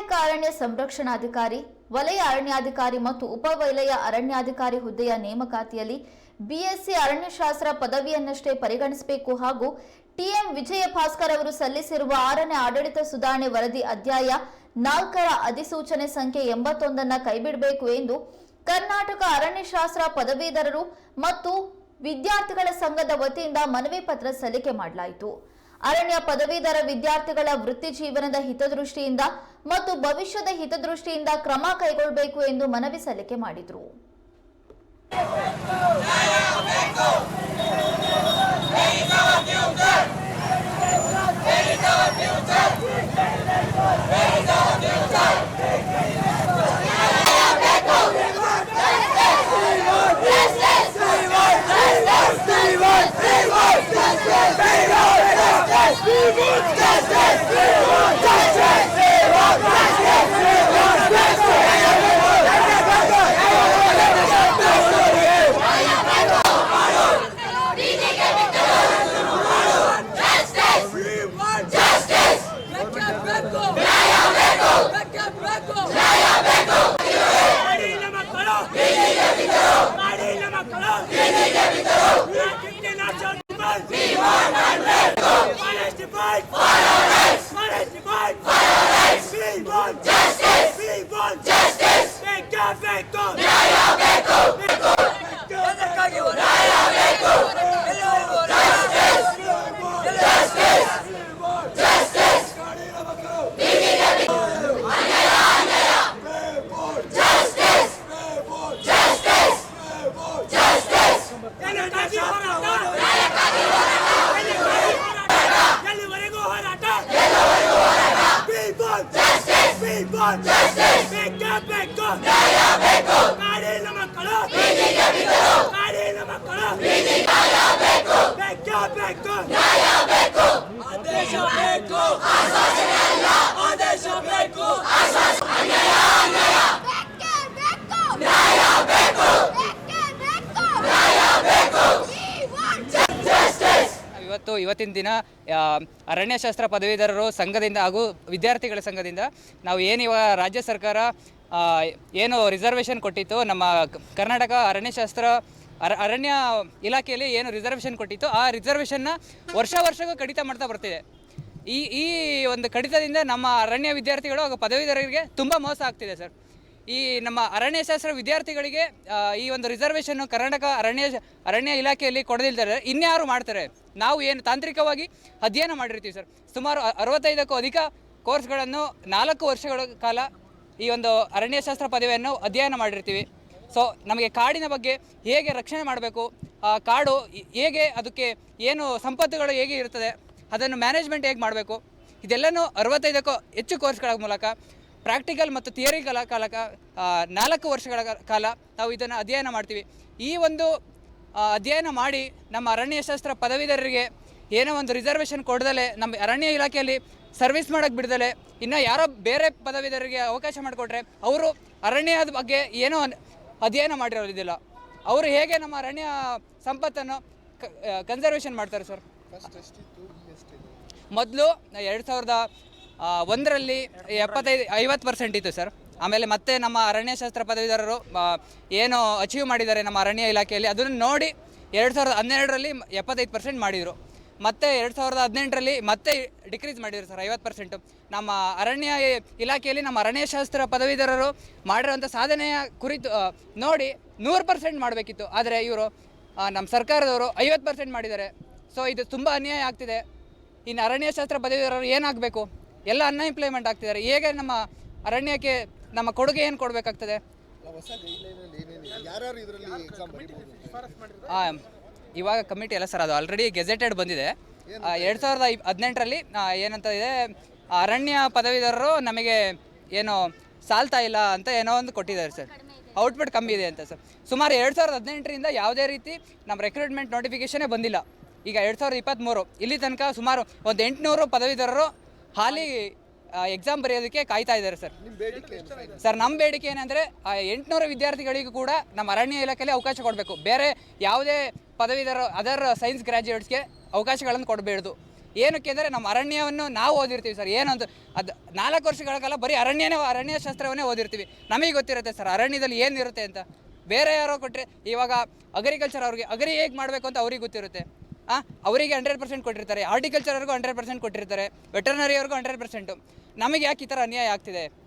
ಸಹಾಯಕ ಅರಣ್ಯ ಸಂರಕ್ಷಣಾಧಿಕಾರಿ, ವಲಯ ಅರಣ್ಯಾಧಿಕಾರಿ ಮತ್ತು ಉಪವಲಯ ಅರಣ್ಯಾಧಿಕಾರಿ ಹುದ್ದೆಯ ನೇಮಕಾತಿಯಲ್ಲಿ ಬಿಎಸ್ಸಿ ಅರಣ್ಯಶಾಸ್ತ್ರ ಪದವಿಯನ್ನಷ್ಟೇ ಪರಿಗಣಿಸಬೇಕು ಹಾಗೂ ಟಿಎಂ ವಿಜಯ ಭಾಸ್ಕರ್ ಅವರು ಸಲ್ಲಿಸಿರುವ ಆರನೇ ಆಡಳಿತ ಸುಧಾರಣೆ ವರದಿ ಅಧ್ಯಾಯ ನಾಲ್ಕರ ಅಧಿಸೂಚನೆ ಸಂಖ್ಯೆ ಎಂಬತ್ತೊಂದನ್ನ ಕೈಬಿಡಬೇಕು ಎಂದು ಕರ್ನಾಟಕ ಅರಣ್ಯಶಾಸ್ತ್ರ ಪದವೀಧರರು ಮತ್ತು ವಿದ್ಯಾರ್ಥಿಗಳ ಸಂಘದ ವತಿಯಿಂದ ಮನವಿ ಪತ್ರ ಸಲ್ಲಿಕೆ ಮಾಡಲಾಯಿತು. ಅರಣ್ಯ ಪದವೀಧರ ವಿದ್ಯಾರ್ಥಿಗಳ ವೃತ್ತಿ ಜೀವನದ ಹಿತದೃಷ್ಟಿಯಿಂದ ಮತ್ತು ಭವಿಷ್ಯದ ಹಿತದೃಷ್ಟಿಯಿಂದ ಕ್ರಮ ಕೈಗೊಳ್ಳಬೇಕು ಎಂದು ಮನವಿ ಸಲ್ಲಿಕೆ ಮಾಡಿದರು. ಮಕ್ಕಳು ಬೇಕು. ಮಾಡಿಲ್ಲ ಮಕ್ಕಳು ಮಾಡಿಲ್ಲ ಮಕ್ಕಳು ಬೇಕು ಬೇಕು ಆದೇಶ ಬೇಕು ಆದೇಶ ಬೇಕು ಇವತ್ತು ಇವತ್ತಿನ ದಿನ ಅರಣ್ಯಶಾಸ್ತ್ರ ಪದವೀಧರರು ಸಂಘದಿಂದ ಹಾಗೂ ವಿದ್ಯಾರ್ಥಿಗಳ ಸಂಘದಿಂದ ನಾವು ಏನು ರಾಜ್ಯ ಸರ್ಕಾರ ಏನು ರಿಸರ್ವೇಷನ್ ಕೊಟ್ಟಿತ್ತು, ನಮ್ಮ ಕರ್ನಾಟಕ ಅರಣ್ಯಶಾಸ್ತ್ರ ಅರ, ಅರಣ್ಯ ಇಲಾಖೆಯಲ್ಲಿ ಏನು ರಿಸರ್ವೇಷನ್ ಕೊಟ್ಟಿತ್ತು, ಆ ರಿಸರ್ವೇಷನ್ನ ವರ್ಷ ವರ್ಷಕ್ಕೂ ಕಡಿತ ಮಾಡ್ತಾ ಬರ್ತಿದೆ. ಈ ಈ ಒಂದು ಕಡಿತದಿಂದ ನಮ್ಮ ಅರಣ್ಯ ವಿದ್ಯಾರ್ಥಿಗಳು ಹಾಗೂ ಪದವೀಧರರಿಗೆ ತುಂಬ ಮೋಸ ಆಗ್ತಿದೆ ಸರ್. ಈ ನಮ್ಮ ಅರಣ್ಯಶಾಸ್ತ್ರ ವಿದ್ಯಾರ್ಥಿಗಳಿಗೆ ಈ ಒಂದು ರಿಸರ್ವೇಷನ್ನು ಕರ್ನಾಟಕ ಅರಣ್ಯ ಅರಣ್ಯ ಇಲಾಖೆಯಲ್ಲಿ ಕೊಡದಿಲ್ದರೆ ಇನ್ಯಾರು ಮಾಡ್ತಾರೆ? ನಾವು ಏನು ತಾಂತ್ರಿಕವಾಗಿ ಅಧ್ಯಯನ ಮಾಡಿರ್ತೀವಿ ಸರ್. ಸುಮಾರು ಅರವತ್ತೈದಕ್ಕೂ ಅಧಿಕ ಕೋರ್ಸ್ಗಳನ್ನು ನಾಲ್ಕು ವರ್ಷಗಳ ಕಾಲ ಈ ಒಂದು ಅರಣ್ಯಶಾಸ್ತ್ರ ಪದವಿಯನ್ನು ಅಧ್ಯಯನ ಮಾಡಿರ್ತೀವಿ. ಸೊ ನಮಗೆ ಕಾಡಿನ ಬಗ್ಗೆ ಹೇಗೆ ರಕ್ಷಣೆ ಮಾಡಬೇಕು ಆ ಕಾಡು ಹೇಗೆ ಅದಕ್ಕೆ ಏನು ಸಂಪತ್ತುಗಳು ಹೇಗೆ ಇರ್ತದೆ ಅದನ್ನು ಮ್ಯಾನೇಜ್ಮೆಂಟ್ ಹೇಗೆ ಮಾಡಬೇಕು ಇದೆಲ್ಲನೂ ಅರವತ್ತೈದಕ್ಕೂ ಹೆಚ್ಚು ಕೋರ್ಸ್ಗಳ ಮೂಲಕ ಪ್ರಾಕ್ಟಿಕಲ್ ಮತ್ತು ಥಿಯರಿಗಳ ಕಾಲಕ ಆ, ನಾಲ್ಕು ವರ್ಷಗಳ ಕಾಲ ನಾವು ಇದನ್ನು ಅಧ್ಯಯನ ಮಾಡ್ತೀವಿ. ಈ ಒಂದು ಅಧ್ಯಯನ ಮಾಡಿ ನಮ್ಮ ಅರಣ್ಯಶಾಸ್ತ್ರ ಪದವೀಧರರಿಗೆ ಏನೋ ಒಂದು ರಿಸರ್ವೇಷನ್ ಕೊಡದಲೆ ನಮ್ಮ ಅರಣ್ಯ ಇಲಾಖೆಯಲ್ಲಿ ಸರ್ವಿಸ್ ಮಾಡೋಕ್ಕೆ ಬಿಡ್ದಲೆ ಇನ್ನು ಯಾರೋ ಬೇರೆ ಪದವೀಧರಿಗೆ ಅವಕಾಶ ಮಾಡಿಕೊಟ್ರೆ ಅವರು ಅರಣ್ಯದ ಬಗ್ಗೆ ಏನೋ ಅಧ್ಯಯನ ಮಾಡಿರೋದಿಲ್ಲ. ಅವರು ಹೇಗೆ ನಮ್ಮ ಅರಣ್ಯ ಸಂಪತ್ತನ್ನು ಕನ್ಸರ್ವೇಷನ್ ಮಾಡ್ತಾರೆ ಸರ್ ಮೊದಲು ಎರಡು ಸಾವಿರದ ಒಂದರಲ್ಲಿ ಎಪ್ಪತ್ತೈದು ಐವತ್ತು ಪರ್ಸೆಂಟ್ ಇತ್ತು ಸರ್ ಆಮೇಲೆ ಮತ್ತೆ ನಮ್ಮ ಅರಣ್ಯಶಾಸ್ತ್ರ ಪದವೀಧರರು ಏನು ಅಚೀವ್ ಮಾಡಿದ್ದಾರೆ ನಮ್ಮ ಅರಣ್ಯ ಇಲಾಖೆಯಲ್ಲಿ, ಅದನ್ನು ನೋಡಿ ಎರಡು ಸಾವಿರದ ಹನ್ನೆರಡರಲ್ಲಿ ಎಪ್ಪತ್ತೈದು ಪರ್ಸೆಂಟ್ ಮಾಡಿದರು. ಮತ್ತೆ ಎರಡು ಸಾವಿರದ ಹದಿನೆಂಟರಲ್ಲಿ ಮತ್ತೆ ಡಿಕ್ರೀಸ್ ಮಾಡಿದ್ರು ಸರ್, ಐವತ್ತು ಪರ್ಸೆಂಟು ನಮ್ಮ ಅರಣ್ಯ ಇಲಾಖೆಯಲ್ಲಿ ನಮ್ಮ ಅರಣ್ಯಶಾಸ್ತ್ರ ಪದವೀಧರರು ಮಾಡಿರೋಂಥ ಸಾಧನೆಯ ಕುರಿತು ನೋಡಿ ನೂರು ಪರ್ಸೆಂಟ್ ಮಾಡಬೇಕಿತ್ತು. ಆದರೆ ಇವರು ನಮ್ಮ ಸರ್ಕಾರದವರು ಐವತ್ತು ಪರ್ಸೆಂಟ್ ಮಾಡಿದ್ದಾರೆ. ಸೊ ಇದು ತುಂಬ ಅನ್ಯಾಯ ಆಗ್ತಿದೆ. ಇನ್ನು ಅರಣ್ಯಶಾಸ್ತ್ರ ಪದವೀಧರರು ಏನಾಗಬೇಕು ಎಲ್ಲ ಅನ್ಎಂಪ್ಲಾಯ್ಮೆಂಟ್ ಆಗ್ತಿದ್ದಾರೆ. ಹೇಗೆ ನಮ್ಮ ಅರಣ್ಯಕ್ಕೆ ನಮ್ಮ ಕೊಡುಗೆ ಏನು ಕೊಡಬೇಕಾಗ್ತದೆ? ಇವಾಗ ಕಮಿಟಿ ಅಲ್ಲ ಸರ್ ಅದು ಆಲ್ರೆಡಿ ಗೆಜೆಟೆಡ್ ಬಂದಿದೆ. ಎರಡು ಸಾವಿರದ ಹದಿನೆಂಟರಲ್ಲಿ ಏನಂತ ಇದೆ ಅರಣ್ಯ ಪದವೀಧರರು ನಮಗೆ ಏನು ಸಾಲ್ತಾ ಇಲ್ಲ ಅಂತ ಏನೋ ಒಂದು ಕೊಟ್ಟಿದ್ದಾರೆ ಸರ್ ಔಟ್ಪುಟ್ ಕಮ್ಮಿ ಇದೆ ಅಂತ ಸರ್ ಸುಮಾರು ಎರಡು ಸಾವಿರದ ಹದಿನೆಂಟರಿಂದ ಯಾವುದೇ ರೀತಿ ನಮ್ಮ ರೆಕ್ರೂಟ್ಮೆಂಟ್ ನೋಟಿಫಿಕೇಶನೇ ಬಂದಿಲ್ಲ. ಈಗ ಎರಡು ಸಾವಿರದ ಇಪ್ಪತ್ತ್ಮೂರು ಇಲ್ಲಿ ತನಕ ಸುಮಾರು ಒಂದು ಎಂಟುನೂರು ಪದವೀಧರರು ಹಾಲಿ ಎಕ್ಸಾಮ್ ಬರೆಯೋದಕ್ಕೆ ಕಾಯ್ತಾ ಇದ್ದಾರೆ ಸರ್. ಸರ್ ನಮ್ಮ ಬೇಡಿಕೆ ಏನಂದರೆ ಎಂಟುನೂರು ವಿದ್ಯಾರ್ಥಿಗಳಿಗೂ ಕೂಡ ನಮ್ಮ ಅರಣ್ಯ ಇಲಾಖೆಯಲ್ಲಿ ಅವಕಾಶ ಕೊಡಬೇಕು. ಬೇರೆ ಯಾವುದೇ ಪದವೀಧರ ಅದರ್ ಸೈನ್ಸ್ ಗ್ರ್ಯಾಜುಯೇಟ್ಸ್ಗೆ ಅವಕಾಶಗಳನ್ನು ಕೊಡಬೇಡ್ದು. ಏನಕ್ಕೆ ಅಂದರೆ, ನಮ್ಮ ಅರಣ್ಯವನ್ನು ನಾವು ಓದಿರ್ತೀವಿ ಸರ್. ಏನಂತ, ಅದು ನಾಲ್ಕು ವರ್ಷಗಳ ಕಾಲ ಬರೀ ಅರಣ್ಯನೇ, ಅರಣ್ಯ ಶಾಸ್ತ್ರವನ್ನೇ ಓದಿರ್ತೀವಿ. ನಮಗೆ ಗೊತ್ತಿರುತ್ತೆ ಸರ್, ಅರಣ್ಯದಲ್ಲಿ ಏನಿರುತ್ತೆ ಅಂತ. ಬೇರೆ ಯಾರೋ ಕೊಟ್ಟರೆ ಇವಾಗ ಅಗ್ರಿಕಲ್ಚರ್ ಅವ್ರಿಗೆ, ಅಗ್ರಿ ಹೇಗೆ ಮಾಡಬೇಕು ಅಂತ ಅವ್ರಿಗೆ ಗೊತ್ತಿರುತ್ತೆ. ಅವರಿಗೆ ಹಂಡ್ರೆಡ್ ಪರ್ಸೆಂಟ್ ಕೊಟ್ಟಿರ್ತಾರೆ. ಹಾರ್ಟಿಕಲ್ಚರ್ಗೂ ಹಂಡ್ರೆಡ್ ಪರ್ಸೆಂಟ್ ಕೊಟ್ಟಿರ್ತಾರೆ. ವೆಟರ್ನರಿ ಅವ್ರಿಗೂ ಹಂಡ್ರೆಡ್ ಪರ್ಸೆಂಟು ನಮಗೆ ಯಾಕೆ ಈ ಥರ ಅನ್ಯಾಯ ಆಗ್ತಿದೆ?